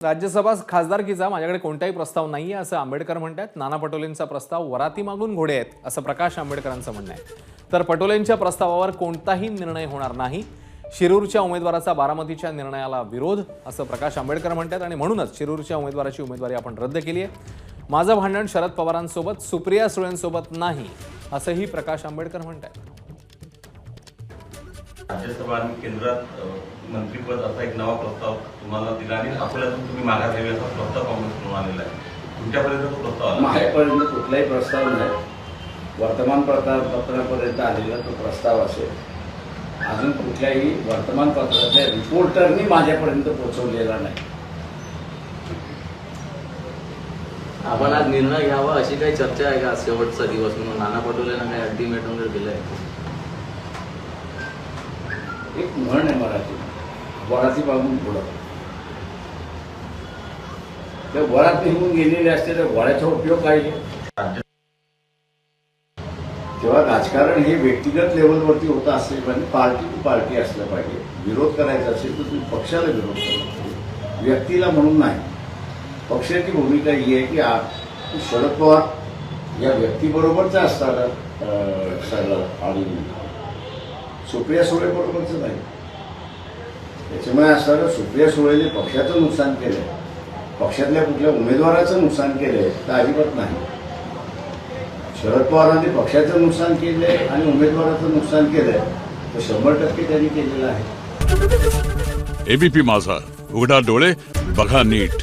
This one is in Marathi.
राज्यसभा खासदारकीचा माझ्याकडे कोणताही प्रस्ताव नाही आहे असं आंबेडकर म्हणतात नाना पटोलेंचा प्रस्ताव वराती मागून घोडे आहेत असं प्रकाश आंबेडकरांचं म्हणणं आहे. तर पटोलेंच्या प्रस्तावावर कोणताही निर्णय होणार नाही. शिरूरच्या उमेदवाराचा बारामतीच्या निर्णयाला विरोध असं प्रकाश आंबेडकर म्हणतात आणि म्हणूनच शिरूरच्या उमेदवाराची उमेदवारी आपण रद्द केली आहे माझं भांडण शरद पवारांसोबत सुप्रिया सुळेंसोबत नाही असंही प्रकाश आंबेडकर म्हणतात राज्यसभा आणि केंद्रात मंत्रीपद असा एक नवा प्रस्ताव तुम्हाला दिला आणि आपल्यातून तुम्ही माघार घ्यावी असा प्रस्ताव काँग्रेसकडून आलेला आहे. तुमच्यापर्यंत तो प्रस्ताव आला? माझ्यापर्यंत कुठलाही प्रस्ताव नाही. वर्तमानपत्रापर्यंत आलेला तो प्रस्ताव असेल. अजून कुठल्याही वर्तमानपत्रातल्या रिपोर्टरनी माझ्यापर्यंत पोहोचवलेला नाही. आपण आज निर्णय घ्यावा अशी काही चर्चा आहे का? शेवटचा दिवस म्हणून नाना पटोलेनं काही अल्टिमेटम वगैरे दिलंय. एक म्हण आहे मराठी. वराती मागून पुढं. त्या वरात निघून गेलेले असते तर वळ्याचा उपयोग काय? आहे? तेव्हा राजकारण हे व्यक्तिगत लेवलवरती होतं असेल पाहिजे म्हणजे पार्टी टू पार्टी असलं पाहिजे. विरोध करायचा असेल तर तुम्ही पक्षाला विरोध करा व्यक्तीला म्हणून नाही. पक्षाची भूमिका ही आहे की शरद पवार या व्यक्तीबरोबरचा असताना अं, सगळं आणि सुप्रिया सुळे बरोबरचं नाही. त्याच्यामुळे असं सुप्रिया सुळेने पक्षाचं नुकसान केलंय. पक्षातल्या कुठल्या उमेदवाराचं नुकसान केलंय तर अजिबात नाही. शरद पवारांनी पक्षाचं नुकसान केलंय आणि उमेदवाराचं नुकसान केलंय तर शंभर टक्के त्यांनी केलेलं आहे. एबीपी माझा उघडा डोळे बघा नीट.